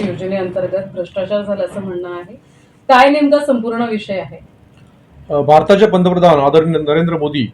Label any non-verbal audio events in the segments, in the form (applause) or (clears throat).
योजनेअंतर्गत भ्रष्टाचार झाला असं म्हणणं आहे. काय नेमका संपूर्ण विषय आहे? भारताचे पंतप्रधान आदरणीय नरेंद्र मोदी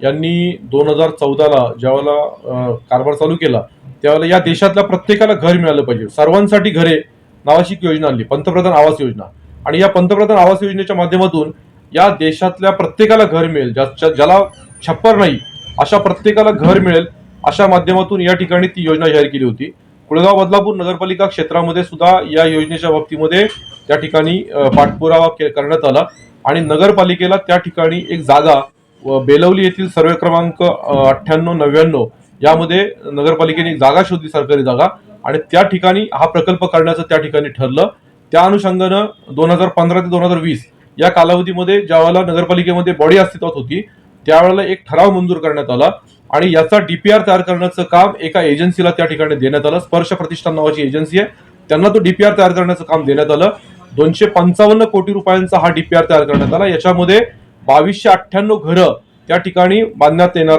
यांनी दोन हजार चौदाला ज्यावेळेला कारभार चालू केला त्यावेळेला या देशातल्या प्रत्येकाला घर मिळालं पाहिजे. सर्वांसाठी घरे नावाची योजना आणली पंतप्रधान आवास योजना. आणि या पंतप्रधान आवास योजनेच्या माध्यमातून या देशातल्या प्रत्येकाला घर मिळेल. ज्याला छप्पर नाही अशा प्रत्येकाला घर मिळेल अशा माध्यमातून या ठिकाणी ती योजना जाहीर केली होती. कुळगाव बदलापूर नगरपालिका क्षेत्रामध्ये सुद्धा या योजनेच्या बाबतीमध्ये त्या ठिकाणी पाठपुरावा के- करण्यात आला. आणि नगरपालिकेला त्या ठिकाणी एक जागा व बेलवली येथील सर्वे क्रमांक अठ्ठ्याण्णव नव्याण्णव यामध्ये नगरपालिकेने एक जागा शोधली सरकारी जागा. आणि त्या ठिकाणी हा प्रकल्प करण्याचं त्या ठिकाणी ठरलं. त्या अनुषंगानं दोन हजार पंधरा ते दोन हजार वीस या कालावधीमध्ये ज्यावेळेला नगरपालिकेमध्ये बॉडी अस्तित्वात होती त्यावेळेला एक ठराव मंजूर करण्यात आला. आणि याचा डीपीआर तयार करण्याचं काम एका एजन्सीला त्या ठिकाणी देण्यात आलं. स्पर्श प्रतिष्ठान नावाची एजन्सी आहे. त्यांना तो डीपीआर तयार करण्याचं काम देण्यात आलं. दोनशे पंचावन्न कोटी रुपयांचा हा डीपीआर तयार करण्यात आला. याच्यामध्ये बावीसशे अठ्ठ्याण्णव घरं त्या ठिकाणी बांधण्यात येणार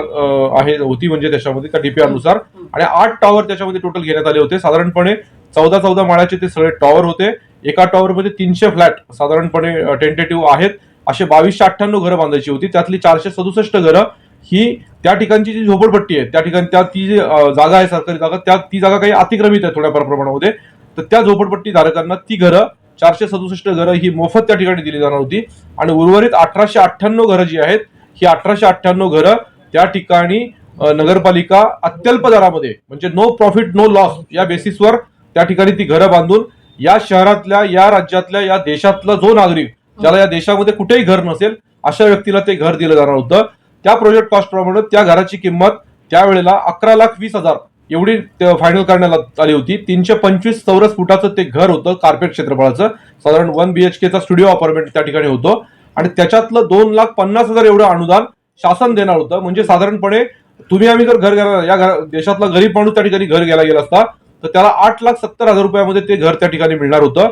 आहे होती म्हणजे त्याच्यामध्ये त्या डीपीआरनुसार. आणि आठ टॉवर त्याच्यामध्ये टोटल घेण्यात आले होते. साधारणपणे चौदा चौदा माळ्याचे ते सगळे टॉवर होते. एका टॉवरमध्ये तीनशे फ्लॅट साधारणपणे टेंटेटिव्ह आहेत. असे बावीसशे अठ्ठ्याण्णव घरं बांधायची होती. त्यातली चारशे सदुसष्ट घरं ही त्या ठिकाणची जी झोपडपट्टी आहे त्या ठिकाणी त्या ती जी जागा आहे सरकारी जागा त्या ती जागा काही अतिक्रमित आहे थोड्याफार प्रमाणामध्ये. तर त्या झोपडपट्टी धारकांना ती घरं चारशे सदुसष्ट घरं ही मोफत त्या ठिकाणी दिली जाणार होती. आणि उर्वरित अठराशे अठ्ठ्याण्णव घरं जी आहेत ही अठराशे अठ्ठ्याण्णव घरं त्या ठिकाणी नगरपालिका अत्यल्प दरामध्ये म्हणजे नो प्रॉफिट नो लॉस या बेसिसवर त्या ठिकाणी ती घरं बांधून या शहरातल्या या राज्यातल्या या देशातला जो नागरिक ज्याला या देशामध्ये कुठेही घर नसेल अशा व्यक्तीला ते घर दिलं जाणार होतं. त्या प्रोजेक्ट कॉस्ट प्रमाणे त्या घराची किंमत त्यावेळेला अकरा लाख वीस हजार एवढी फायनल करण्यात आली होती. तीनशे पंचवीस चौरस फुटाचं ते घर होतं कार्पेट क्षेत्रफळाचं. साधारण वन बीएचकेचा स्टुडिओ अपार्टमेंट त्या ठिकाणी होतो. आणि त्याच्यातलं दोन लाख पन्नास हजार एवढं अनुदान शासन देणार होतं. म्हणजे साधारणपणे तुम्ही आम्ही जर घर घ्यायला या घर देशातला गरीब माणूस त्या ठिकाणी घर घ्यायला गेला असता तर त्याला आठ लाख सत्तर हजार रुपयामध्ये ते घर त्या ठिकाणी मिळणार होतं.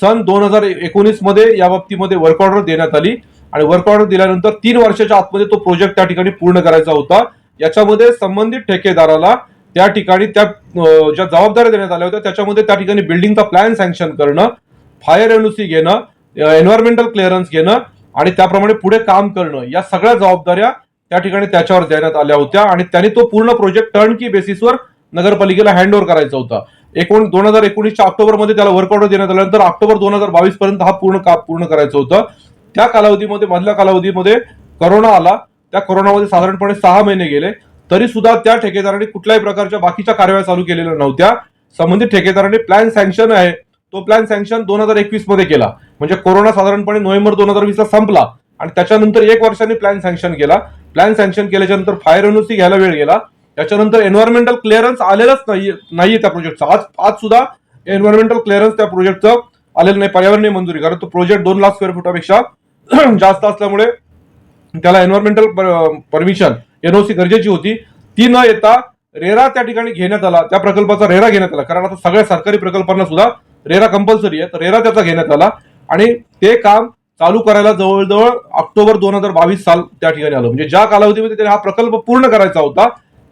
सन दोन हजार एकोणीसमध्ये या बाबतीमध्ये वर्क ऑर्डर देण्यात आली. आणि वर्क ऑर्डर दिल्यानंतर तीन वर्षाच्या आतमध्ये तो प्रोजेक्ट त्या ठिकाणी पूर्ण करायचा होता. याच्यामध्ये संबंधित ठेकेदाराला त्या ठिकाणी त्या ज्या जबाबदाऱ्या देण्यात आल्या होत्या त्याच्यामध्ये त्या ठिकाणी बिल्डिंगचा प्लॅन सँक्शन करणं फायर एनओसी घेणं एन्व्हायरमेंटल क्लिअरन्स घेणं आणि त्याप्रमाणे पुढे काम करणं या सगळ्या जबाबदाऱ्या त्या ठिकाणी त्याच्यावर देण्यात आल्या होत्या आणि त्यांनी तो पूर्ण प्रोजेक्ट टर्न की बेसिसवर नगरपालिकेला हँड ओव्हर करायचा होता. एकोण दोन हजार एकोणीसच्या ऑक्टोबरमध्ये त्याला वर्क ऑर्डर देण्यात आल्यानंतर ऑक्टोबर दोन हजार बावीस पर्यंत हा पूर्ण काम पूर्ण करायचं होतं. त्या कालावधीमध्ये मधल्या कालावधीमध्ये करोना आला. त्या कोरोनामध्ये साधारणपणे सहा महिने गेले. तरी सुद्धा त्या ठेकेदारांनी कुठल्याही प्रकारच्या बाकीच्या कारवाया चालू केलेल्या नव्हत्या. संबंधित ठेकेदारांनी प्लॅन सँक्शन आहे. तो प्लॅन सँक्शन दोन हजार एकवीसमध्ये केला. म्हणजे कोरोना साधारणपणे नोव्हेंबर दोन हजार वीस ला संपला. आणि त्याच्यानंतर एक वर्षांनी प्लॅन सँक्शन केला. प्लॅन सँक्शन केल्याच्यानंतर फायर एनओसी घ्यायला वेळ गेला. त्याच्यानंतर एन्व्हायरमेंटल क्लिअरन्स आलेलाच नाही नाहीये त्या प्रोजेक्टचा आज आज सुद्धा एन्व्हायरमेंटल क्लिअरन्स त्या प्रोजेक्टचं आलेलं नाही. पर्यावरणीय मंजुरी. कारण तो प्रोजेक्ट दोन लाख स्क्वेअर फुटापेक्षा (clears throat) जास्त असल्यामुळे त्याला एन्व्हायरमेंटल परमिशन एनओसी गरजेची होती. ती न येता रेरा त्या ठिकाणी घेण्यात आला. त्या प्रकल्पाचा रेरा घेण्यात आला. कारण आता सगळ्या सरकारी प्रकल्पांना सुद्धा रेरा कंपल्सरी आहे. तर रेरा त्याचा घेण्यात आला. आणि ते काम चालू करायला जवळजवळ ऑक्टोबर दोन हजार बावीस साल त्या ठिकाणी आलं. म्हणजे ज्या कालावधीमध्ये त्याने हा प्रकल्प पूर्ण करायचा होता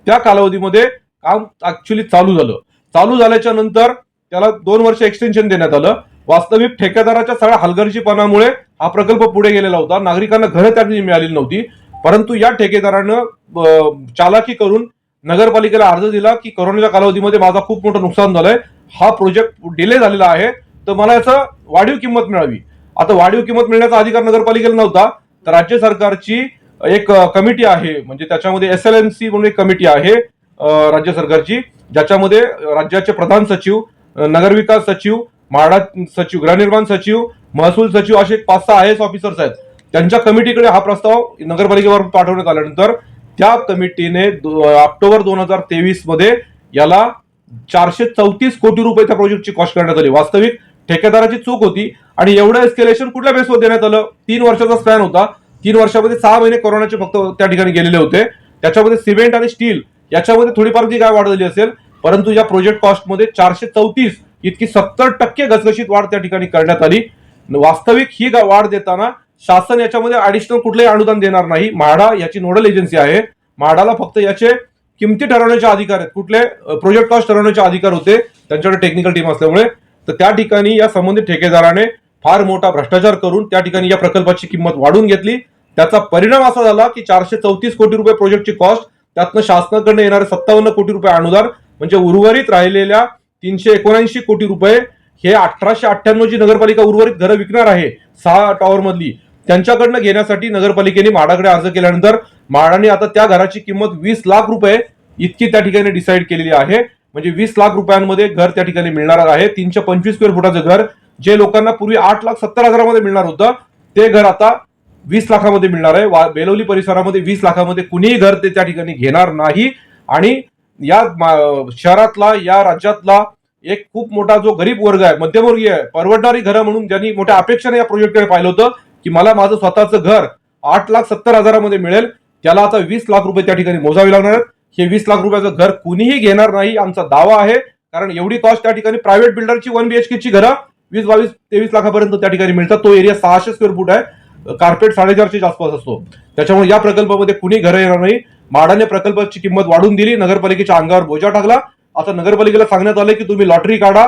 त्या कालावधीमध्ये काम ऍक्च्युली चालू झालं. चालू झाल्याच्यानंतर त्याला दोन वर्ष एक्सटेन्शन देण्यात आलं. वास्तविक ठेकेदाराच्या सगळ्या हलगर्जीपणामुळे हा प्रकल्प पुढे गेलेला होता. नागरिकांना घरं त्यांनी मिळाली मिळालेली नव्हती. परंतु या ठेकेदारानं चालाकी करून नगरपालिकेला अर्ज दिला की करोनाच्या कालावधीमध्ये माझा खूप मोठं नुकसान झालंय. हा प्रोजेक्ट डिले झालेला आहे. तर मला याचं वाढीव किंमत मिळावी. आता वाढीव किंमत मिळण्याचा अधिकार नगरपालिकेला नव्हता. तर राज्य सरकारची एक कमिटी आहे. म्हणजे त्याच्यामध्ये एस एल एम सी म्हणून एक कमिटी आहे राज्य सरकारची. ज्याच्यामध्ये राज्याचे प्रधान सचिव नगरविकास सचिव म्हाडा सचिव गृहनिर्माण सचिव महसूल सचिव असे एक पाच सहा आय एस ऑफिसर्स आहेत. त्यांच्या कमिटीकडे हा प्रस्ताव नगरपालिकेवर पाठवण्यात आल्यानंतर त्या कमिटीने ऑक्टोबर दोन हजार तेवीसमध्ये याला चारशे चौतीस कोटी रुपये त्या प्रोजेक्टची कॉस्ट करण्यात आली. वास्तविक ठेकेदाराची चूक होती आणि एवढं एस्केलेशन कुठल्या बेसवर देण्यात आलं? तीन वर्षाचा स्पॅन होता. तीन वर्षामध्ये सहा महिने कोरोनाचे फक्त त्या ठिकाणी गेलेले होते. त्याच्यामध्ये सिमेंट आणि स्टील याच्यामध्ये थोडीफार जी काय वाढ झाली असेल परंतु या प्रोजेक्ट कॉस्टमध्ये चारशे चौतीस इतकी सत्तर टक्के घसघशीत वाढ त्या ठिकाणी करण्यात आली. वास्तविक ही वाढ देताना शासन याच्यामध्ये ऍडिशनल कुठलंही अनुदान देणार नाही. म्हाडा याची नोडल एजन्सी आहे. म्हाडाला फक्त याचे किमती ठरवण्याचे अधिकार आहेत. कुठले? प्रोजेक्ट कॉस्ट ठरवण्याचे अधिकार होते. त्यांच्याकडे टेक्निकल टीम असल्यामुळे. तर त्या ठिकाणी या संबंधित ठेकेदाराने फार मोठा भ्रष्टाचार करून त्या ठिकाणी या प्रकल्पाची किंमत वाढून घेतली. त्याचा परिणाम असा झाला की चारशे चौतीस कोटी रुपये प्रोजेक्टची कॉस्ट त्यातनं शासनाकडनं येणारे सत्तावन्न कोटी रुपये अनुदान म्हणजे उर्वरित राहिलेल्या तीनशे एकोणऐंशी कोटी रुपये हे अठराशे अठ्ठ्याण्णव जी नगरपालिका उर्वरित घरं विकणार आहे सहा टॉवरमधली त्यांच्याकडनं घेण्यासाठी नगरपालिकेने म्हाडाकडे अर्ज केल्यानंतर म्हाडाने आता त्या घराची किंमत वीस लाख रुपये इतकी त्या ठिकाणी डिसाईड केलेली आहे. म्हणजे वीस लाख रुपयांमध्ये घर त्या ठिकाणी मिळणार आहे. तीनशे पंचवीस स्क्वेअर फुटाचं घर जे लोकांना पूर्वी आठ लाख सत्तर हजारामध्ये मिळणार होतं ते घर आता वीस लाखामध्ये मिळणार आहे. वा- बेलवली परिसरामध्ये वीस लाखामध्ये कुणीही घर ते त्या ठिकाणी घेणार नाही. आणि या मा- शहरातला या राज्यातला एक खूप मोठा जो गरीब वर्ग आहे मध्यमवर्गीय आहे परवडणारी घरं म्हणून ज्यांनी मोठ्या अपेक्षाने या प्रोजेक्टकडे पाहिलं होतं की मला माझं स्वतःचं घर आठ लाख सत्तर हजारामध्ये मिळेल त्याला आता वीस लाख रुपये त्या ठिकाणी मोजावे लागणार आहेत. हे वीस लाख रुपयाचं घर कुणीही घेणार नाही आमचा दावा आहे. कारण एवढी कॉस्ट त्या ठिकाणी प्रायव्हेट बिल्डरची वन बीएचकेची घरं वीस बावीस तेवीस लाखापर्यंत त्या ठिकाणी मिळतात. तो एरिया सहाशे स्क्वेअर फूट आहे. कार्पेट साडेचारशेच्या आसपास असतो. त्याच्यामुळे या प्रकल्पामध्ये कुणी घरं येणार नाही. म्हाडाने प्रकल्पाची किंमत वाढून दिली नगरपालिकेच्या अंगावर बोजा टाकला. आता नगरपालिकेला सांगण्यात आलं की तुम्ही लॉटरी काढा.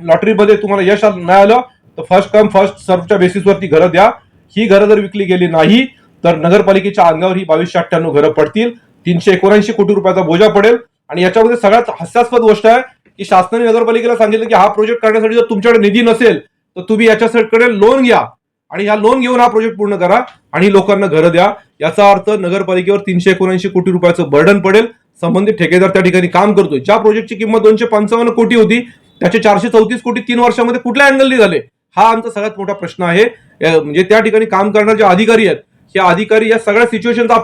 लॉटरीमध्ये तुम्हाला यश आलं- नाही आलं तर फर्स्ट कम फर्स्ट सर्वच्या बेसिसवरती घरं द्या. ही घरं जर विकली गेली नाही तर नगरपालिकेच्या अंगावर ही बावीसशे अठ्ठ्याण्णव घरं पडतील. तीनशे एकोणऐंशी कोटी रुपयाचा बोजा पडेल. आणि याच्यामध्ये सगळ्यात हास्यास्पद गोष्ट आहे की शासनाने नगरपालिकेला सांगितलं की हा प्रोजेक्ट करण्यासाठी जर तुमच्याकडे निधी नसेल तर तुम्ही याच्याकडे लोन घ्या. आणि ह्या लोन घेऊन हा प्रोजेक्ट पूर्ण करा आणि लोकांना घरं द्या. याचा अर्थ नगरपालिकेवर तीनशे एकोणऐंशी कोटी रुपयाचं बर्डन पडेल. संबंधित ठेकेदार त्या ठिकाणी काम करतोय. ज्या प्रोजेक्टची किंमत दोनशे पंचावन्न कोटी होती त्याचे चारशे चौतीस कोटी तीन वर्षामध्ये कुठल्या अँगलनी झाले? हा आमचा सगळ्यात मोठा प्रश्न आहे. म्हणजे त्या ठिकाणी काम करणारे जे अधिकारी आहेत हे अधिकारी या सगळ्या सिच्युएशनचा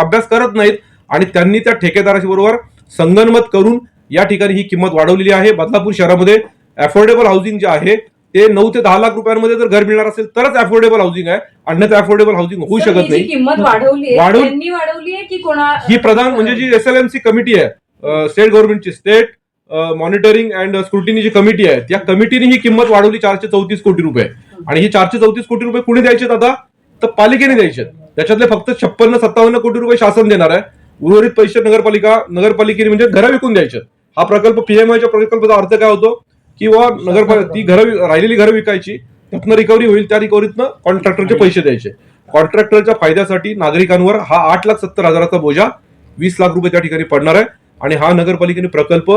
अभ्यास करत नाहीत आणि त्यांनी त्या ठेकेदाराशी बरोबर संगनमत करून या ठिकाणी ही किंमत वाढवलेली आहे. बदलापूर शहरामध्ये अफोर्डेबल हाऊसिंग जे आहे ते नऊ ते दहा लाख रुपयांमध्ये जर घर मिळणार असेल तरच अफोर्डेबल हाऊसिंग आहे. अन्यथा अफोर्डेबल हाऊसिंग होऊ शकत नाही. किंमत वाढवली त्यांनी वाढवली आहे की कोणा ही प्रधान म्हणजे G S L M C committee आहे स्टेट गव्हर्नमेंटची स्टेट मॉनिटरिंग अँड स्क्रुटिनी जी कमिटी आहे त्या कमिटीने ही किंमत वाढवली चारशे चौतीस कोटी रुपये. आणि ही चारशे चौतीस कोटी रुपये कुणी द्यायचे आता? तर पालिकेने द्यायचे त्याच्यातले फक्त छप्पन्न सत्तावन्न कोटी रुपये शासन देणार आहे. उर्वरित पैसे नगरपालिका नगरपालिकेने म्हणजे घरं विकून द्यायचे हा प्रकल्प पीएमआयच्या प्रकल्पाचा अर्थ काय होतो? की वा नगरपालिका ती घरं राहिलेली घरं विकायची त्यातनं रिकव्हरी होईल त्या रिकव्हरीतनं कॉन्ट्रॅक्टरचे पैसे द्यायचे. कॉन्ट्रॅक्टरच्या फायद्यासाठी नागरिकांवर हा आठ लाख सत्तर हजाराचा बोजा वीस लाख रुपये त्या ठिकाणी पडणार आहे. आणि हा नगरपालिकेने प्रकल्प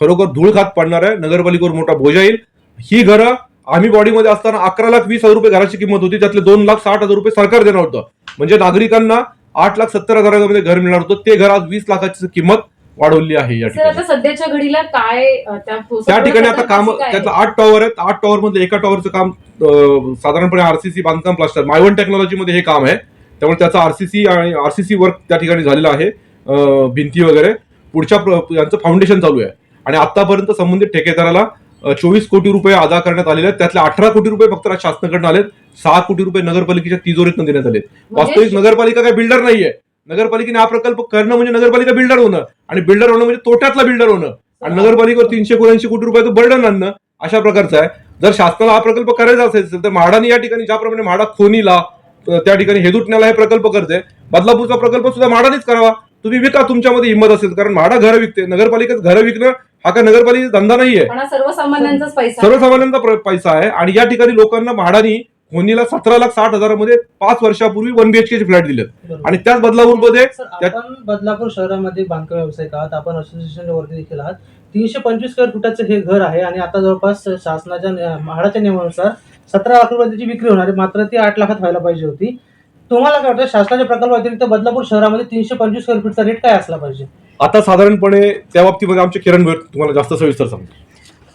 खरोखर धूळ खात पडणार आहे. नगरपालिकेवर मोठा बोजा येईल. ही घरं आम्ही बॉडीमध्ये असताना अकरा लाख वीस हजार रुपये घराची किंमत होती. त्यातले दोन लाख साठ हजार रुपये सरकार देणार होतं. म्हणजे नागरिकांना आठ लाख सत्तर हजारामध्ये घर मिळणार होतं. ते घर आज वीस लाखाची किंमत वाढवली आहे या ठिकाणी. सध्याच्या घडीला काय त्या ठिकाणी आता काम त्यातलं आहे? आठ टॉवर आहेत आठ टॉवर मध्ये एका टॉवरचं काम साधारणपणे आरसीसी बांधकाम प्लास्टर मायवन टेक्नॉलॉजी मध्ये हे काम आहे. त्यामुळे त्याचं आरसीसी आणि आरसीसी वर्क त्या ठिकाणी झालेलं आहे भिंती वगैरे. पुढच्या यांचं फाउंडेशन चालू आहे. आणि आतापर्यंत संबंधित ठेकेदाराला चोवीस कोटी रुपये अदा करण्यात आलेले आहेत. त्यातले अठरा कोटी रुपये फक्त शासनाकडून आलेत. सहा कोटी रुपये नगरपालिकेच्या तिजोरीतून देण्यात आलेत. म्हणजे वास्तविक नगरपालिका काही बिल्डर नाहीये. नगरपालिकेने हा प्रकल्प करणं म्हणजे नगरपालिका बिल्डर होणं आणि बिल्डर होणं म्हणजे तोट्यातला बिल्डर होणं. आणि नगरपालिकेवर तीनशे एकोणऐंशी कोटी रुपयाचं बर्डन आणणं अशा प्रकारचं आहे. जर शासनाला हा प्रकल्प करायचा असेल तर म्हाडाने या ठिकाणी ज्याप्रमाणे म्हाडा खोनीला त्या ठिकाणी हेदुटण्याला हे प्रकल्प करते बदलापूरचा प्रकल्प सुद्धा म्हाडानेच करावा. तुम्ही विका तुमच्यामध्ये हिंमत असेल कारण म्हाडा घरं विकते. नगरपालिकेत घरं विकणं हा का नगरपालिकेचा धंदा नाहीये. सर्वसामान्यांचा पैसा आहे. आणि या ठिकाणी लोकांना म्हाडानी खोनीला सतरा लाख साठ हजारामध्ये पाच वर्षापूर्वी वन बीएचके फ्लॅट दिलेत. बरोबर. आणि त्याच बदलापूरमध्ये सर, त्या- आपण बदलापूर शहरामध्ये बांधकाम व्यावसायिक आहात? आपण असोसिएशन वरती देखील आहात. तीनशे पंचवीस स्क्वेअर फुटाचं हे घर आहे आणि आता जवळपास शासनाच्या नि- म्हाडाच्या नियमानुसार सतरा लाख रुपये त्याची विक्री होणार आहे. मात्र ती आठ लाखात व्हायला पाहिजे होती. तुम्हाला काय वाटतं? शासनाच्या प्रकल्प व्यतिरिक्त बदलापूर शहरामध्ये तीनशे पंचवीस स्क्वेअर फीटचा रेट काय असला पाहिजे? आता साधारणपणे त्या बाबतीमध्ये आमचे किरण भट तुम्हाला जास्त सविस्तर सांगतो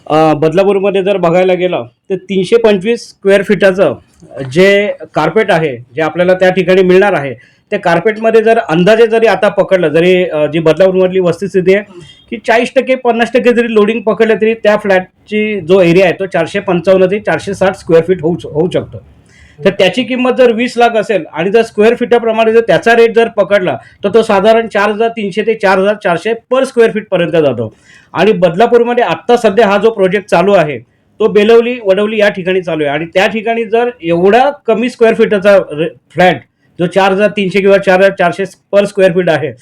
बदलापूरमध्ये जर बघायला गेलं तर तीनशे पंचवीस स्क्वेअर फीटाचं जे कार्पेट आहे जे आपल्याला त्या ठिकाणी मिळणार आहे त्या कार्पेटमध्ये जर अंदाजे जरी आता पकडलं जरी जी बदलापूरमधली वस्तुस्थिती आहे की चाळीस टक्के पन्नास टक्के जरी लोडिंग पकडलं तरी त्या फ्लॅटची जो एरिया आहे तो चारशे पंचावन्न ते चारशे साठ स्क्वेअर फीट होऊ होऊ शकतो. तर त्याची किंमत जर वीस लाख असेल आणि जर स्क्वेअर फीटाप्रमाणे जर त्याचा रेट जर पकडला तर तो साधारण चार हजार तीनशे ते चार हजार चारशे पर स्क्वेअर फीटपर्यंत जातो. आणि बदलापूरमध्ये आत्ता सध्या हा जो प्रोजेक्ट चालू आहे तो बेलवली वडवली या ठिकाणी चालू आहे. आणि त्या ठिकाणी जर एवढा कमी स्क्वेअर फीटाचा फ्लॅट जो चार हजार तीनशे किंवा चार हजार चारशे पर स्क्वेअर फीट आहे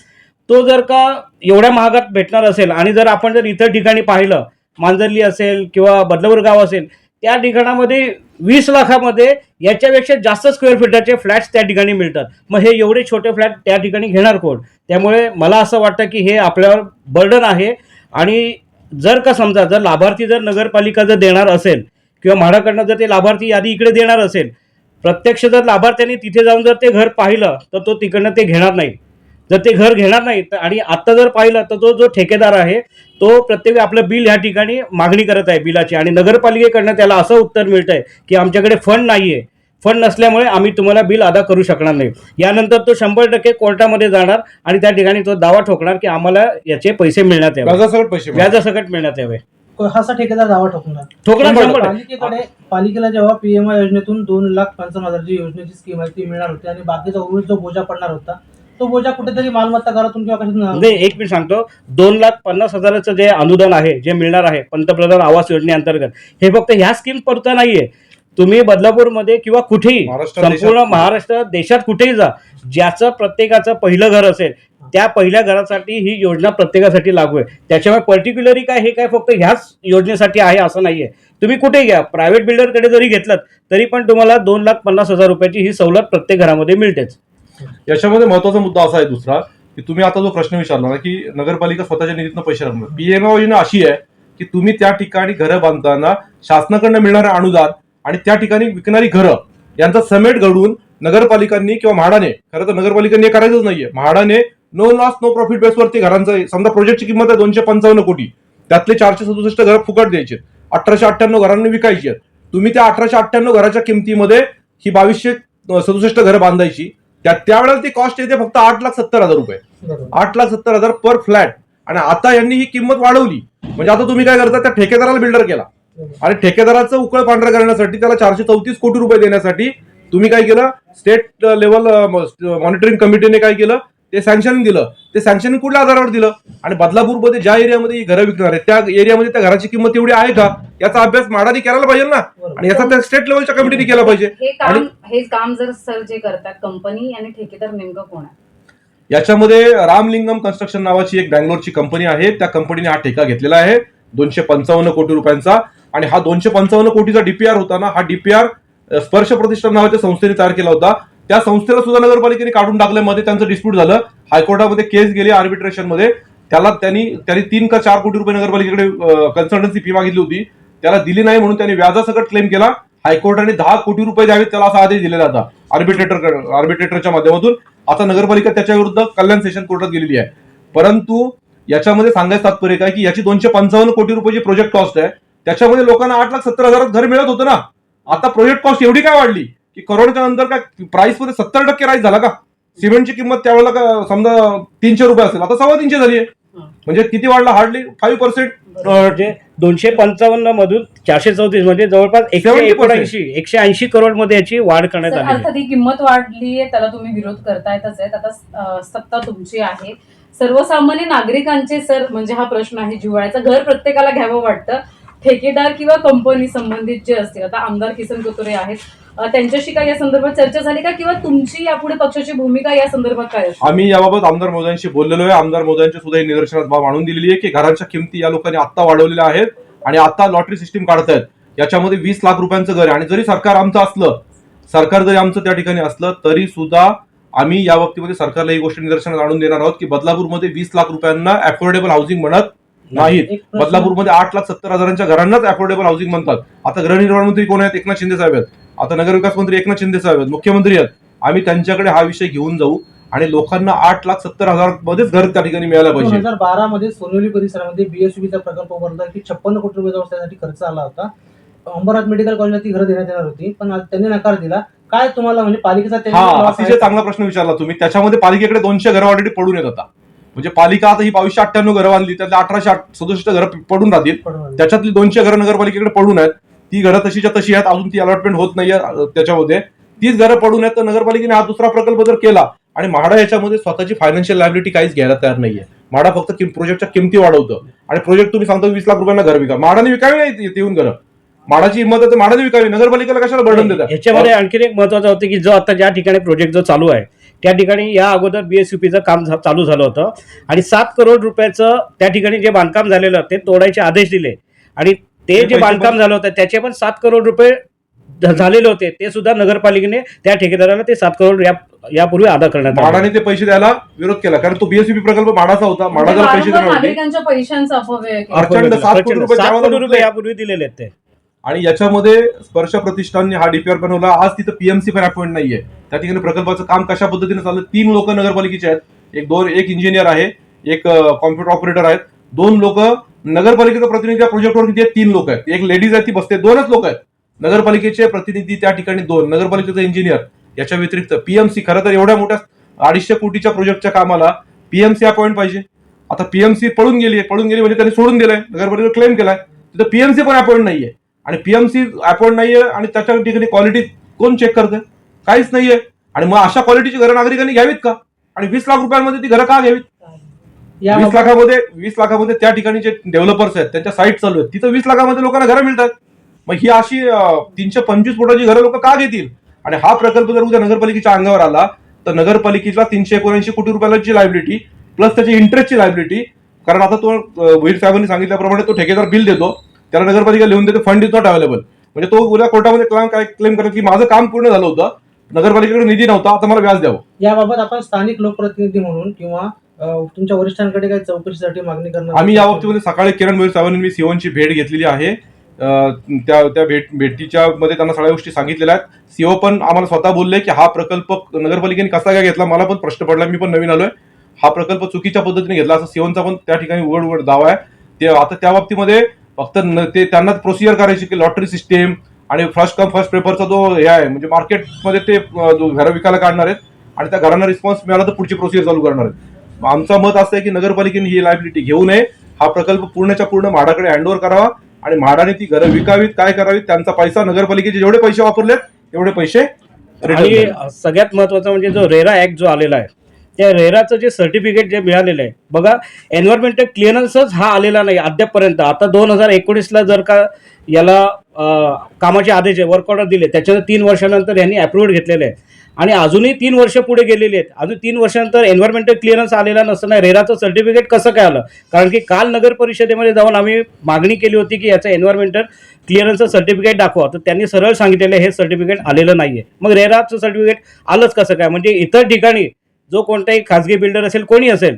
तो जर का एवढ्या महागात भेटणार असेल आणि जर आपण जर इतर ठिकाणी पाहिलं मांजरली असेल किंवा बदलापूर गाव असेल त्या ठिकाणामध्ये वीस लाखामध्ये याच्यापेक्षा जास्त स्क्वेअर फीटाचे फ्लॅट्स त्या ठिकाणी मिळतात. मग हे एवढे छोटे फ्लॅट त्या ठिकाणी घेणार कोण? त्यामुळे मला असं वाटतं की हे आपल्यावर बर्डन आहे. आणि जर का समजा जर लाभार्थी जर नगरपालिका जर देणार असेल किंवा म्हाडाकडनं जर ते लाभार्थी यादी इकडे देणार असेल प्रत्यक्ष जर लाभार्थ्यांनी तिथे जाऊन जर ते घर पाहिलं तर तो तिकडनं ते घेणार नाही. जर ते घर घेणार नाही तर आणि आत्ता जर पाहिलं तर तो जो ठेकेदार आहे तो प्रत्येक आपलं बिल ह्या ठिकाणी मागणी करत आहे बिलाची. आणि नगरपालिकेकडनं त्याला असं उत्तर मिळतं आहे की आमच्याकडे फंड नाही आहे फंड नसल्यामुळे आम्ही तुम्हाला बिल अदा करू शकणार नाही. यानंतर तो शंभर टक्के कोर्टामध्ये जाणार आणि त्या ठिकाणी तो दावा ठोकणार की आम्हाला याचे पैसे मिळण्यात यावे. व्याजासकट पैसे मिळतात. व्याजासकट मिळण्यात यावे. असा ठेकेदार दावा ठोकणार. ठोकणार शंभर शंभर. टक्के. पालिकेकडे पालिकेला जेव्हा पीएमआय योजनेतून दोन लाख पंचावन्न हजारची योजनेची स्कीम आहे ती मिळणार होती. आणि बाकीचा उर्वरित जो बोजा पडणार होता तो बोजा कुठेतरी मालमत्ता करातून किंवा कशातून नाही एक मी सांगतो. दोन लाख पन्नास हजाराचं जे अनुदान आहे जे मिळणार आहे पंतप्रधान आवास योजनेअंतर्गत हे फक्त ह्या स्कीम पुरतं नाहीये. तुम्ही बदलापूरमध्ये किंवा कुठेही महाराष्ट्रात, संपूर्ण देशात- महाराष्ट्र देशात कुठेही जा. ज्याचं प्रत्येकाचं पहिलं घर असेल त्या पहिल्या घरासाठी ही योजना प्रत्येकासाठी लागू आहे. त्याच्यामुळे पर्टिक्युलरी काय हे काय फक्त ह्याच योजनेसाठी आहे असं नाहीये. तुम्ही कुठे घ्या. प्रायव्हेट बिल्डरकडे जरी घेतलं तरी पण तुम्हाला दोन लाख पन्नास हजार रुपयाची ही सवलत प्रत्येक घरामध्ये मिळतेच. याच्यामध्ये महत्त्वाचा मुद्दा असा आहे दुसरा की तुम्ही आता जो प्रश्न विचारला ना की नगरपालिका स्वतःच्या निधीतनं पैसे राहणार पीएमओ योजना अशी आहे की तुम्ही त्या ठिकाणी घरं बांधताना शासनाकडनं मिळणारे अनुदान आणि त्या ठिकाणी विकणारी घरं यांचा समेट घडून नगरपालिकांनी किंवा म्हाडाने खरं तर नगरपालिकांनी हे करायचंच नाहीये. म्हाडाने नो लॉस नो प्रॉफिट बेसवरती घरांचा समजा प्रोजेक्टची किंमत आहे दोनशे पंचावन्न कोटी त्यातले चारशे सदुसष्ट घरं फुकट द्यायचे अठराशे अठ्ठ्याण्णव घरांनी विकायची आहेत. तुम्ही त्या अठराशे अठ्ठ्याण्णव घराच्या किमतीमध्ये ही बावीसशे सदुसष्ट घरं बांधायची. त्या त्यावेळेला ती कॉस्ट येते फक्त आठ लाख सत्तर हजार रुपये. आठ लाख सत्तर हजार पर फ्लॅट आणि आता यांनी ही किंमत वाढवली. म्हणजे आता तुम्ही काय करता त्या ठेकेदाराला बिल्डर केला. आणि ठेकेदाराचं उकळ पांढरा करण्यासाठी त्याला चारशे चौतीस कोटी रुपये देण्यासाठी तुम्ही काय केलं? स्टेट लेवल मॉनिटरिंग कमिटीने काय केलं? ते सँक्शन दिलं. ते सँक्शन कुठल्या आधारावर दिलं? आणि बदलापूरमध्ये ज्या एरियामध्ये घरं विकणार आहेत त्या एरियामध्ये त्या घराची किंमत एवढी आहे का? याचा अभ्यास माडाने करायला पाहिजे ना? आणि याचा त्या स्टेट लेवलच्या कमिटीने केला पाहिजे. हे काम आणि- हे काम जर सर जे करतात कंपनी आणि ठेकेदार नेमकं कोण आहे? याच्यामध्ये रामलिंगम कन्स्ट्रक्शन नावाची एक बँगलोरची कंपनी आहे. त्या कंपनीने हा ठेका घेतलेला आहे. दोनशे पंचावन्न कोटी रुपयांचा. आणि हा दोनशे पंचावन्न कोटीचा डीपीआर होता ना हा डीपीआर स्पर्श प्रतिष्ठान नावाच्या संस्थेने तयार केला होता. त्या संस्थेला सुद्धा नगरपालिकेने काढून टाकल्यामध्ये त्यांचं डिस्प्यूट झालं. हायकोर्टामध्ये केस गेली आर्बिट्रेशनमध्ये. त्याला त्यांनी त्यांनी तीन का चार कोटी रुपये नगरपालिकेकडे कन्सल्टन्सी फी मागितली होती. त्याला दिली नाही म्हणून त्यांनी व्याजासकट क्लेम केला. हायकोर्टाने दहा कोटी रुपये द्यावेत त्याला असा आदेश दिलेला होता. आर्बिट्रेटर आर्बिट्रेटरच्या माध्यमातून. आता नगरपालिका त्याच्या विरुद्ध कल्याण सेशन कोर्टात गेलेली आहे. परंतु याच्यामध्ये सांगायचं तात्पर्य काय की याची दोनशे पंचावन्न कोटी रुपयाची प्रोजेक्ट कॉस्ट आहे त्याच्यामध्ये लोकांना आठ लाख सत्तर हजारात घर मिळत होतं ना. आता प्रोजेक्ट कॉस्ट एवढी काय वाढली? की करोडच्या नंतर काय प्राइसमध्ये सत्तर टक्के राईस झाला का? सिमेंटची किंमत त्यावेळेला का समजा तीनशे रुपये असेल. आता सव्वा तीनशे झाली आहे म्हणजे किती वाढला? हार्डली फाईव्ह पर्सेंट म्हणजे दोनशे पंचावन्न मधून चारशे चौतीस म्हणजे जवळपास एकशे 70% एकोणऐंशी एकशे ऐंशी करोडमध्ये याची वाढ करण्यात आली आहे. अर्थात ही किंमत वाढली आहे त्याला तुम्ही विरोध करतायतच आहेत आता सत्ता तुमची आहे. सर्वसामान्य नागरिकांचे सर म्हणजे हा प्रश्न आहे जिव्हाळ्याचा. घर प्रत्येकाला घ्यावं वाटतं. ठेकेदार किंवा कंपनी संबंधित जे असतील आता आमदार किसन कतुरे आहेत. त्यांच्याशी काय या संदर्भात चर्चा झाली का? किंवा तुमची यापुढे पक्षाची भूमिका या संदर्भात काय असेल आम्ही याबाबत आमदार मोदयांशी बोललेलो आहे. आमदार मोदयांची सुद्धा ही निदर्शनात बाब आणून दिलेली आहे की घरांच्या किमती या लोकांनी आता वाढवलेल्या आहेत आणि आता लॉटरी सिस्टीम काढतायत. याच्यामध्ये वीस लाख रुपयांचं घर आहे. आणि जरी सरकार आमचं असलं सरकार जरी आमचं त्या ठिकाणी असलं तरी सुद्धा आम्ही या बाबतीमध्ये सरकारला ही गोष्ट निदर्शनात आणून देणार आहोत की बदलापूरमध्ये वीस लाख रुपयांना अफोर्डेबल हाऊसिंग म्हणत नाहीत. एक प्रश्न- बदलापूरमध्ये आठ लाख सत्तर हजारांच्या घरांनाच अफोर्डेबल हाऊसिंग म्हणतात. आता गृहनिर्माण मंत्री कोण आहेत? एकनाथ शिंदे साहेब आहेत. आता नगरविकास मंत्री एकनाथ शिंदे साहेब आहेत मुख्यमंत्री आहेत. आम्ही त्यांच्याकडे हा विषय घेऊन जाऊ आणि लोकांना आठ लाख सत्तर हजार मध्येच घर त्या ठिकाणी मिळायला दोन पाहिजे हजार बारा मध्ये सोनवली परिसरामध्ये बीएसयूबीचा प्रकल्प उभारला की छप्पन्न कोटी रुपये जवळ त्यासाठी खर्च आला होता. अंबरनाथ मेडिकल कॉलेजला ती घरं देण्यात येणार होती पण आज त्यांनी नकार दिला. काय तुम्हाला म्हणजे पालिकेचा हा त्यांनी loss अतिशय आहे? चांगला प्रश्न विचारला तुम्ही. त्याच्यामध्ये पालिकेकडे दोनशे घरं ऑलरेडी पडून येत आता. म्हणजे पालिका आता ही बावीसशे अठ्ठ्याण्णव घरं बांधली त्यातल्या अठराशे सदुसष्ट घरं पडून राहतील. त्याच्यातली दोनशे घरं नगरपालिकेकडे पडून आहेत. ती घरं तशीच्या तशी आहेत अजून ती अलॉटमेंट होत नाहीये त्याच्यामध्ये. तीच घरं पडून आहेत तर नगरपालिकेने हा दुसरा प्रकल्प जर केला आणि म्हाडा याच्यामध्ये स्वतःची फायनान्शियल लायबिलिटी काहीच घ्यायला तयार नाहीये. म्हाडा फक्त प्रोजेक्टच्या किमती वाढवतं. आणि प्रोजेक्ट तुम्ही सांगतो वीस लाख रुपयांना घर विका. म्हाडाने विकावी नाही येऊन घरं. माडाची हिंमत आहे तर विकावी नगरपालिकेला कशाला बर्डन देतात? याच्यामध्ये आणखीन एक महत्वाचं होतं की जो आता ज्या ठिकाणी प्रोजेक्ट जो चालू आहे त्या ठिकाणी या अगोदर बीएसयूपीचं काम चालू झालं होतं. आणि सात करोड रुपयाचं त्या ठिकाणी जे बांधकाम झालेलं ते तोडायचे आदेश दिले. आणि ते जे बांधकाम झालं होतं त्याचे पण सात करोड रुपये झालेले होते. ते सुद्धा नगरपालिकेने त्या ठेकेदाराला ते सात करोड या यापूर्वी अदा करण्यात आले. म्हाडाने ते पैसे द्यायला विरोध केला. कारण तो बीएसपी प्रकल्प म्हाडाचा होता. म्हणजे जर पैसे देणार होती नागरिकांच्या पैशांचा अपव्यय केला. प्रचंड सात कोटी रुपये सात कोटी रुपये. यापूर्वी दिलेले आहेत ते. आणि याच्यामध्ये स्पर्श प्रतिष्ठानने हा डीपीआर बनवला. आज तिथं पीएमसी पण अपॉइंट नाहीये. त्या ठिकाणी प्रकल्पाचं काम कशा पद्धतीने चाललं? तीन लोक नगरपालिकेचे आहेत. एक दोन एक इंजिनियर आहे. एक कॉम्प्युटर ऑपरेटर आहेत. दोन लोक नगरपालिकेचा प्रतिनिधी त्या प्रोजेक्टवर किती तीन लोक आहेत. एक लेडीज आहे ती बसते. दोनच लोक आहेत. नगरपालिकेचे प्रतिनिधी त्या ठिकाणी दोन. नगरपालिकेचा इंजिनियर याच्या व्यतिरिक्त पीएमसी खरं तर एवढ्या मोठ्या अडीचशे कोटीच्या प्रोजेक्टच्या कामाला पीएमसी अपॉइंट पाहिजे. आता पीएमसी पळून गेली पळून गेली म्हणजे त्यांनी सोडून दिलंय. नगरपालिका क्लेम केलाय. तिथं पीएमसी पण अपॉइंट नाहीये. आणि पीएमसी अपॉइंट नाहीये आणि त्याच्या ठिकाणी क्वालिटी कोण चेक करते काहीच नाहीये. आणि मग अशा क्वालिटीची घरं नागरिकांनी घ्यावीत का? आणि वीस लाख रुपयांमध्ये ती घरं का घ्यावीत? वीस लाखामध्ये वीस लाखामध्ये त्या ठिकाणी जे डेव्हलपर्स आहेत त्यांच्या साईट चालू आहेत. तिथं वीस लाखामध्ये लोकांना घरं मिळतात. मग ही अशी तीनशे पंचवीस फुटाची घरं लोक का घेतील? आणि हा प्रकल्प जर उद्या नगरपालिकेच्या अंगावर आला तर नगरपालिकेला तीनशे एकोणऐंशी कोटी रुपयाची लायबिलिटी प्लस त्याची इंटरेस्टची लायबिलिटी कारण आता तो भोईर साहेबांनी सांगितल्याप्रमाणे तो ठेकेदार बिल देतो त्याला नगरपालिका लिहून देते फंड इज नॉट अवेलेबल म्हणजे तो उद्या कोर्टामध्ये क्लेम काय क्लेम करेल की माझं काम पूर्ण झालं होतं नगरपालिकेकडे निधी नव्हता आता मला व्याज द्यावं. याबाबत आपण स्थानिक लोकप्रतिनिधी म्हणून किंवा तुमच्या वरिष्ठांकडे काही चौकशीसाठी मागणी करणार आम्ही या बाबतीमध्ये सकाळी किरण मोहित साहेबांनी मी सीओची भेट घेतलेली आहे. त्या त्या भेट भेटीच्या मध्ये त्यांना सगळ्या गोष्टी सांगितलेल्या आहेत. सीओ पण आम्हाला स्वतः बोलले की हा प्रकल्प नगरपालिकेने कसा काय घेतला? मला पण प्रश्न पडला. मी पण नवीन आलोय. हा प्रकल्प चुकीच्या पद्धतीने घेतला. असं सीओचा पण त्या ठिकाणी उघड उघड दावा आहे. ते आता त्या बाबतीमध्ये फक्त ते त्यांना प्रोसिजर करायची की लॉटरी सिस्टेम आणि फर्स्ट कम फर्स्ट पेपरचा जो हे आहे म्हणजे मार्केटमध्ये ते घरं विकायला काढणार आहेत आणि त्या घरांना रिस्पॉन्स मिळाला तर पुढची प्रोसिजर चालू करणार आहेत. आमचं मत असं आहे की नगरपालिकेने ही लायबिलिटी घेऊ नये. हा प्रकल्प पूर्णच्या पूर्ण म्हाडाकडे हँडओव्हर करावा आणि म्हाडाने ती घरं विकावीत काय करावीत त्यांचा पैसा नगरपालिकेचे जेवढे पैसे वापरलेत तेवढे पैसे आणि. सगळ्यात महत्वाचं म्हणजे जो रेरा ऍक्ट जो आलेला आहे त्या रेराचं जे सर्टिफिकेट जे मिळालेलं आहे बघा एन्व्हायरमेंटल क्लिअरन्सच हा आलेला नाही अद्यापपर्यंत. आता दोन हजार एकोणीसला जर का याला कामाचे आदेश वर्क ऑर्डर दिले त्याच्यानंतर तीन वर्षानंतर यांनी अप्रुव्हड घेतलेले आहे. आणि अजूनही तीन वर्ष पुढे गेलेली आहेत. अजून तीन वर्षानंतर एन्व्हायरमेंटल क्लिअरन्स आलेला नसताना रेराचं सर्टिफिकेट कसं काय आलं? कारण की काल नगर परिषदेमध्ये जाऊन आम्ही मागणी केली होती की याचं एन्व्हायरमेंटल क्लिअरन्सचं सर्टिफिकेट दाखवा. तर त्यांनी सरळ सांगितलेलं आहे, हे सर्टिफिकेट आलेलं नाहीये. मग रेराचं सर्टिफिकेट आलंच कसं काय? म्हणजे इतर ठिकाणी जो कोणताही खाजगी बिल्डर असेल कोणी असेल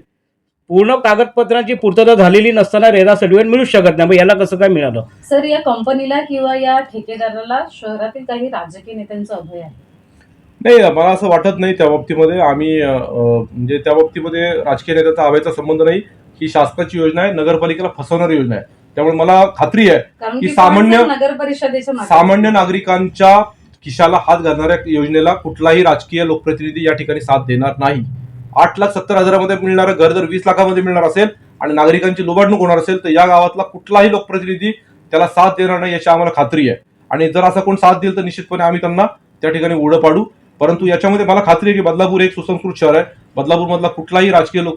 पूर्ण कागदपत्रांची पूर्तता झालेली नसताना रेरा सर्टिफिकेट मिळू शकत नाही. मग याला कसं काय मिळालं? सर या कंपनीला किंवा या ठेकेदाराला शहरातील काही राजकीय नेत्यांचं अभय आहे. नाही मला असं वाटत नाही त्या बाबतीमध्ये. आम्ही म्हणजे त्या बाबतीमध्ये राजकीय नेत्याचा हव्याचा संबंध नाही. ही शासनाची योजना आहे. नगरपालिकेला फसवणारी योजना आहे. त्यामुळे मला खात्री आहे की सामान्य- नगर परिषदेच्या सामान्य नागरिकांच्या खिशाला हात घालणाऱ्या योजनेला कुठलाही राजकीय लोकप्रतिनिधी या ठिकाणी साथ देणार नाही. आठ लाख सत्तर हजारामध्ये मिळणारं घर जर वीस लाखामध्ये मिळणार असेल आणि नागरिकांची लुबाडणूक होणार असेल तर या गावातला कुठलाही लोकप्रतिनिधी त्याला साथ देणार नाही याची आम्हाला खात्री आहे. आणि जर असं कोण साथ देईल तर निश्चितपणे आम्ही त्यांना त्या ठिकाणी उडं पाडू. परंतु याच्यामध्ये मला खात्री आहे की बदलापूर एक सुसंस्कृत शहर आहे. बदलापूरमधला कुठलाही राजकीय लोक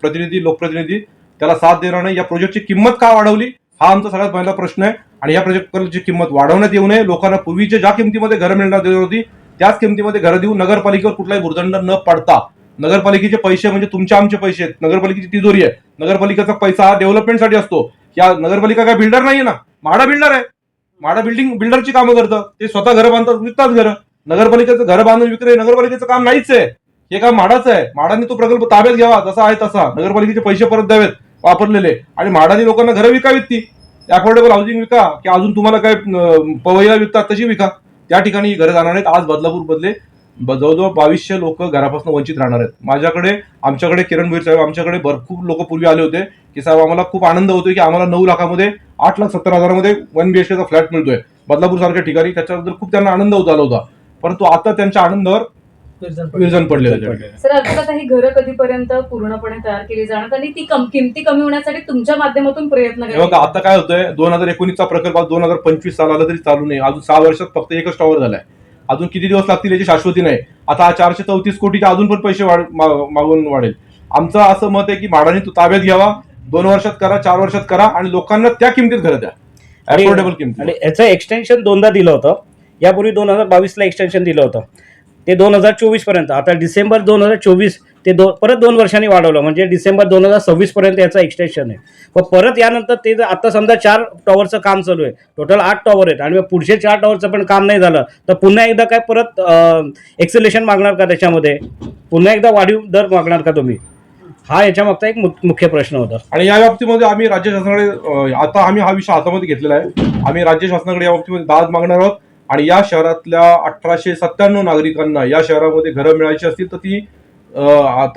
प्रतिनिधी लोकप्रतिनिधी त्याला साथ देणार नाही. या प्रोजेक्टची किंमत का वाढवली? हा आमचा सगळ्यात पहिला प्रश्न आहे. आणि या प्रोजेक्टची किंमत वाढवण्यात येऊ नये लोकांना पूर्वीच्या ज्या किमतीमध्ये घरं मिळणार देत होती त्याच किमतीमध्ये घरं देऊन नगरपालिकेवर कुठलाही भुर्दंड न पडता नगरपालिकेचे पैसे म्हणजे तुमचे आमचे पैसे आहेत नगरपालिकेची तिजोरी आहे नगरपालिकेचा पैसा हा डेव्हलपमेंटसाठी असतो. या नगरपालिका काय बिल्डर नाहीये ना? म्हाडा बिल्डर आहे. म्हाडा बिल्डिंग बिल्डरची कामं करतं. ते स्वतः घरं बांधतात विकतात घरं. नगरपालिकेचं घर बांधून विक्री नगरपालिकेचं काम नाहीच आहे. हे काम म्हाडाचं आहे. म्हाडाने तो प्रकल्प ताब्यात घ्यावा जसा आहे तसा. नगरपालिकेचे पैसे परत द्यावेत वापरलेले. आणि म्हाडाने लोकांना घरं विकावीत ती. अफोर्डेबल हाऊसिंग विका की अजून तुम्हाला काय पवईला विकतात तशी विका. त्या ठिकाणी घरं जाणार आहेत. आज बदलापूर बदले ब- जवळजवळ बावीसशे लोक घरापासून वंचित राहणार आहेत. माझ्याकडे आमच्याकडे किरण भोईर साहेब आमच्याकडे भर खूप लोक पूर्वी आले होते. की साहेब आम्हाला खूप आनंद होतो की आम्हाला नऊ लाखामध्ये आठ लाख सत्तर हजारामध्ये वन बीएचकेचा फ्लॅट मिळतोय. बदलापूर सारख्या ठिकाणी त्याच्याबद्दल खूप त्यांना आनंद होत आला होता. परंतु आता त्यांच्या आनंदावर विरजन पडले. विरजन पडलेलं आहे. सर अर्थात ही घरं कधीपर्यंत पूर्णपणे तयार केली जाणार? आणि ती कम- किमती कमी होण्यासाठी तुमच्या माध्यमातून प्रयत्न हे बघा आता काय होतंय? दोन हजार एकोणीसचा प्रकल्प दोन हजार पंचवीस साल आला तरी चालू नाही. अजून सहा वर्षात फक्त एकच टॉवर झालाय. अजून किती दिवस लागतील याची शाश्वती नाही. आता हा चारशे चौतीस कोटीचे अजून पण पैसे वाढ- मा- मागून वाढेल. आमचं असं मत आहे की म्हाडाने तो ताब्यात घ्यावा. दोन वर्षात करा चार वर्षात करा आणि लोकांना त्या किमतीत घरं द्या. आणि- अफोर्डेबल किमतीत आणि याचं एक्सटेन्शन दोनदा दिलं होतं. यापूर्वी दोन हजार बावीसला एक्सटेन्शन दिलं होतं. ते दोन हजार चोवीसपर्यंत आता डिसेंबर दोन हजार चोवीस ते दो परत दोन वर्षांनी वाढवलं. म्हणजे डिसेंबर दोन हजार सव्वीसपर्यंत याचं एक्सटेन्शन आहे. व परत यानंतर ते जर आता समजा चार टॉवरचं काम चालू आहे. टोटल आठ टॉवर आहेत. आणि मग पुढचे चार टॉवरचं पण काम नाही झालं तर पुन्हा एकदा काय परत एक्सेलेशन मागणार का त्याच्यामध्ये? पुन्हा एकदा वाढीव दर मागणार का तुम्ही? हा याच्या मागचा एक मुख्य प्रश्न होता. आणि या बाबतीमध्ये आम्ही राज्य शासनाकडे आता आम्ही हा विषय हातामध्ये घेतलेला आहे. आम्ही राज्य शासनाकडे या बाबतीमध्ये दाद मागणार आहोत. आणि या शहरातल्या अठराशे सत्त्याण्णव नागरिकांना या शहरामध्ये घरं मिळायची असतील तर ती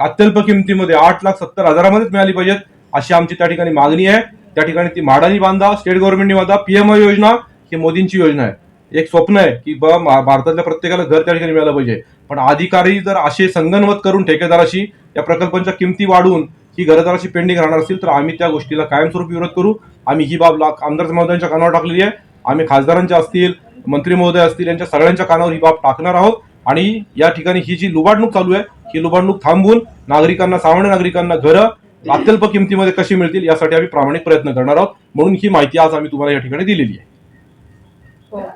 अत्यल्प किमतीमध्ये आठ लाख सत्तर हजारामध्येच मिळाली पाहिजेत अशी आमची त्या ठिकाणी मागणी आहे. त्या ठिकाणी ती म्हाडानी बांधा स्टेट गव्हर्नमेंटनी बांधा पीएमआय योजना ही मोदींची योजना आहे. एक स्वप्न आहे की बा भारतातल्या प्रत्येकाला घर त्या ठिकाणी मिळालं पाहिजे. पण अधिकारी जर असे संगनमत करून ठेकेदाराशी या प्रकल्पांच्या किमती वाढवून ही घरदाराची पेंडिंग राहणार असतील तर आम्ही त्या गोष्टीला कायमस्वरूपी विरोध करू. आम्ही ही बाब आमदार समाजांच्या कानावर टाकलेली आहे. आम्ही खासदारांच्या असतील मंत्री महोदय असतील यांच्या सगळ्यांच्या कानावर ही बाब टाकणार आहोत. आणि या ठिकाणी ही जी लुबाडणूक चालू आहे ही लुबाडणूक थांबवून नागरिकांना सामान्य नागरिकांना घरं अत्यल्प किमतीमध्ये कशी मिळतील यासाठी आम्ही प्रामाणिक प्रयत्न करणार आहोत. म्हणून ही माहिती आज आम्ही तुम्हाला या ठिकाणी दिलेली आहे. हो.